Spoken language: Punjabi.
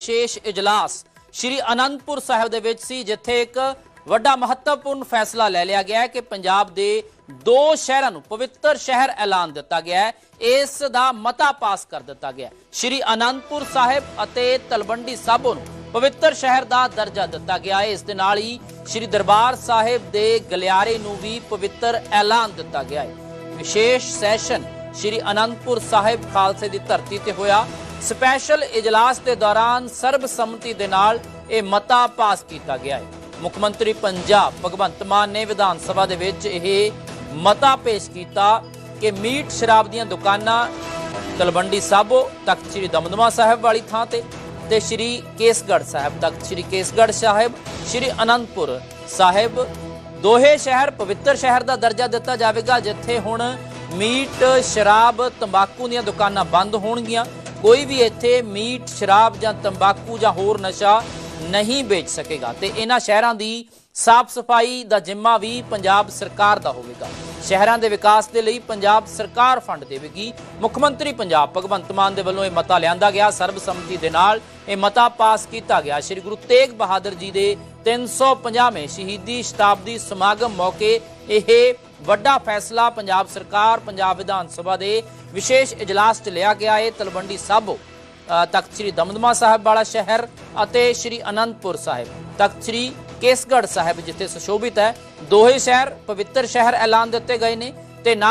ਵਿਸ਼ੇਸ਼ ਇਜਲਾਸ ਸ਼੍ਰੀ ਅਨੰਦਪੁਰ ਸਾਹਿਬ ਦੇ ਵਿੱਚ ਸੀ, ਜਿੱਥੇ ਇੱਕ ਵੱਡਾ ਮਹੱਤਵਪੂਰਨ ਫੈਸਲਾ ਲੈ ਲਿਆ ਗਿਆ ਹੈ ਕਿ ਪੰਜਾਬ ਦੇ ਦੋ ਸ਼ਹਿਰਾਂ ਨੂੰ ਪਵਿੱਤਰ ਸ਼ਹਿਰ ਐਲਾਨ ਦਿੱਤਾ ਗਿਆ ਹੈ। ਇਸ ਦਾ ਮਤਾ ਪਾਸ ਕਰ ਦਿੱਤਾ ਗਿਆ ਸ਼੍ਰੀ ਅਨੰਦਪੁਰ ਸਾਹਿਬ ਅਤੇ ਤਲਵੰਡੀ ਸਾਬੋ ਨੂੰ ਪਵਿੱਤਰ ਸ਼ਹਿਰ ਦਾ ਦਰਜਾ ਦਿੱਤਾ ਗਿਆ ਹੈ। ਇਸ ਦੇ ਨਾਲ ਹੀ ਸ਼੍ਰੀ ਦਰਬਾਰ ਸਾਹਿਬ ਦੇ ਗਲਿਆਰੇ ਨੂੰ ਵੀ ਪਵਿੱਤਰ ਐਲਾਨ ਦਿੱਤਾ ਗਿਆ ਹੈ। ਵਿਸ਼ੇਸ਼ ਸੈਸ਼ਨ ਸ਼੍ਰੀ ਅਨੰਦਪੁਰ ਸਾਹਿਬ ਖਾਲਸੇ ਦੀ ਧਰਤੀ ਤੇ ਹੋਇਆ। ਸਪੈਸ਼ਲ ਇਜਲਾਸ ਦੇ ਦੌਰਾਨ ਸਰਬਸੰਮਤੀ ਦੇ ਨਾਲ ਇਹ ਮਤਾ ਪਾਸ ਕੀਤਾ ਗਿਆ ਹੈ। ਮੁੱਖ ਮੰਤਰੀ ਪੰਜਾਬ ਭਗਵੰਤ ਮਾਨ ਨੇ ਵਿਧਾਨ ਸਭਾ ਦੇ ਵਿੱਚ ਇਹ ਮਤਾ ਪੇਸ਼ ਕੀਤਾ ਕਿ ਮੀਟ ਸ਼ਰਾਬ ਦੀਆਂ ਦੁਕਾਨਾਂ ਤਲਵੰਡੀ ਸਾਬੋ, ਤਖਤ ਸ੍ਰੀ ਦਮਦਮਾ ਸਾਹਿਬ ਵਾਲੀ ਥਾਂ ਤੇ ਤੇ ਸ਼੍ਰੀ ਕੇਸਗੜ੍ਹ ਸਾਹਿਬ, ਤਖਤ ਸ਼੍ਰੀ ਕੇਸਗੜ੍ਹ ਸਾਹਿਬ, ਸ਼੍ਰੀ ਅਨੰਦਪੁਰ ਸਾਹਿਬ। ਦੋਹੇ ਸ਼ਹਿਰ ਪਵਿੱਤਰ ਸ਼ਹਿਰ ਦਾ ਦਰਜਾ ਦਿੱਤਾ ਜਾਵੇਗਾ, ਜਿੱਥੇ ਹੁਣ ਮੀਟ, ਸ਼ਰਾਬ, ਤੰਬਾਕੂ ਦੀਆਂ ਦੁਕਾਨਾਂ ਬੰਦ ਹੋਣਗੀਆਂ। ਕੋਈ ਵੀ ਇੱਥੇ ਮੀਟ, ਸ਼ਰਾਬ ਜਾਂ ਤੰਬਾਕੂ ਜਾਂ ਹੋਰ ਨਸ਼ਾ ਨਹੀਂ ਵੇਚ ਸਕੇਗਾ। ਤੇ ਇਹਨਾਂ ਸ਼ਹਿਰਾਂ ਦੀ ਸਾਫ਼ ਸਫ਼ਾਈ ਦਾ ਜ਼ਿੰਮਾ ਵੀ ਪੰਜਾਬ ਸਰਕਾਰ ਦਾ ਹੋਵੇਗਾ। ਸ਼ਹਿਰਾਂ ਦੇ ਵਿਕਾਸ ਦੇ ਲਈ ਪੰਜਾਬ ਸਰਕਾਰ ਫੰਡ ਦੇਵੇਗੀ। ਮੁੱਖ ਮੰਤਰੀ ਪੰਜਾਬ ਭਗਵੰਤ ਮਾਨ ਦੇ ਵੱਲੋਂ ਇਹ ਮਤਾ ਲਿਆਂਦਾ ਗਿਆ। ਸਰਬਸੰਮਤੀ ਦੇ ਨਾਲ ਇਹ ਮਤਾ ਪਾਸ ਕੀਤਾ ਗਿਆ। ਸ੍ਰੀ ਗੁਰੂ ਤੇਗ ਬਹਾਦਰ ਜੀ ਦੇ 350ਵੇਂ ਸ਼ਹੀਦੀ ਸ਼ਤਾਬਦੀ ਸਮਾਗਮ ਮੌਕੇ ਇਹ ਵੱਡਾ ਫੈਸਲਾ ਪੰਜਾਬ ਸਰਕਾਰ, ਪੰਜਾਬ ਵਿਧਾਨ ਸਭਾ ਦੇ ਵਿਸ਼ੇਸ਼ ਇਜਲਾਸ 'ਚ ਲਿਆ ਗਿਆ ਹੈ ਤਲਵੰਡੀ ਸਾਬੋ ਤਖਤ ਸ੍ਰੀ ਦਮਦਮਾ ਸਾਹਿਬ ਵਾਲਾ ਸ਼ਹਿਰ ਅਤੇ ਸ੍ਰੀ ਅਨੰਦਪੁਰ ਸਾਹਿਬ। ਤਖਤ ਸ੍ਰੀ ਕੇਸਗੜ੍ਹ ਸਾਹਿਬ, ਜਿੱਥੇ ਸੁਸ਼ੋਭਿਤ ਹੈ। ਦੋਹੇ ਸ਼ਹਿਰ ਪਵਿੱਤਰ ਸ਼ਹਿਰ ਐਲਾਨ ਦਿੱਤੇ ਗਏ ਨੇ ਤੇ ਨਾਲ